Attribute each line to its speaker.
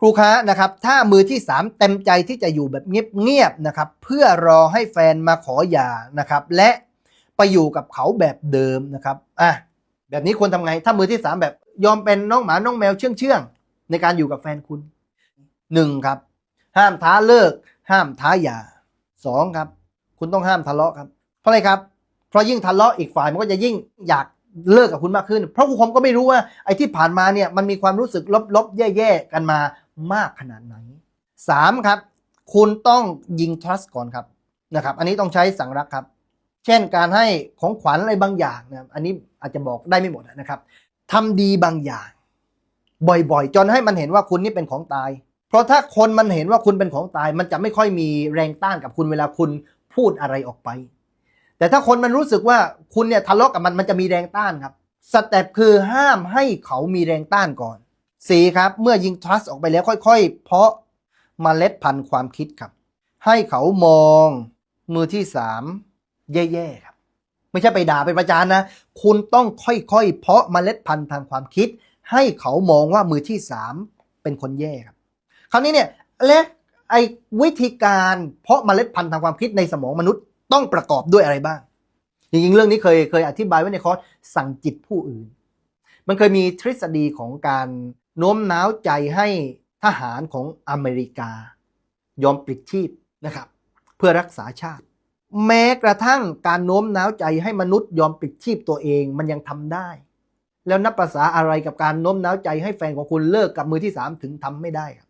Speaker 1: ครูค้านะครับถ้ามือที่ 3 เต็มใจที่จะอยู่แบบเงียบๆนะครับเพื่อรอให้แฟนมาขอหย่านะครับและไปอยู่กับเขาแบบเดิมนะครับอะแบบนี้ควรทำไง ถ้ามือที่ 3 แบบยอมเป็นน้องหมาน้องแมวเชื่องเชื่องๆในการอยู่กับแฟนคุณหนึ่งครับ ห้ามท้าเลิก ห้ามท้าหย่าสองครับ คุณต้องห้ามทะเลาะครับ เพราะอะไรครับ เพราะยิ่งทะเลาะอีกฝ่ายมันก็จะยิ่งอยากเลิกกับคุณมากขึ้น เพราะครูคมก็ไม่รู้ว่าไอ้ที่ผ่านมาเนี่ยมันมีความรู้สึกลบๆแย่ๆกันมา มากขนาดไหนสามครับ คุณต้องยิง trust ก่อนครับนะครับ อันนี้ต้องใช้สังรักครับ เช่นการให้ของขวัญอะไรบางอย่างนะอันนี้อาจจะบอกได้ไม่หมดนะครับทำดีบางอย่าง บ่อยๆ จนให้มันเห็นว่าคุณนี่เป็นของตาย เพราะถ้าคนมันเห็นว่าคุณเป็นของตาย มันจะไม่ค่อยมีแรงต้านกับคุณเวลาคุณพูดอะไรออกไป แต่ถ้าคนมันรู้สึกว่าคุณเนี่ยทะเลาะกับมันมันจะมีแรงต้านครับสเต็ปคือห้ามให้เขามีแรงต้านก่อน สี่ครับ เมื่อยิง trust ออกไปแล้วค่อยๆ เพาะมเมล็ดพันธุ์ความคิดครับ ให้เขามองมือที่สามแย่ๆครับ ไม่ใช่ไปด่าไปประจานนะ คุณต้องค่อยๆ เพาะเมล็ดพันธุ์ทางความคิด ให้เขามองว่ามือที่สามเป็นคนแย่ครับ คราวนี้เนี่ยและไอ้วิธีการเพาะเมล็ดพันธุ์ทางความคิดในสมองมนุษย์ต้องประกอบด้วยอะไรบ้าง จริงๆ เรื่องนี้เคยเคยอธิบายไว้ในคอร์สสั่งจิตผู้อื่น มันเคยมีทฤษฎีของการ โน้มน้าวใจให้ทหารของอเมริกา ยอมปลิดชีพนะครับ เพื่อรักษาชาติ แม้กระทั่งการโน้มน้าวใจให้มนุษย์ยอมปลิดชีพตัวเองมันยังทำได้ แล้วนับภาษาอะไรกับการโน้มน้าวใจให้แฟนของคุณเลิกกับมือที่สามถึงทำไม่ได้ครับ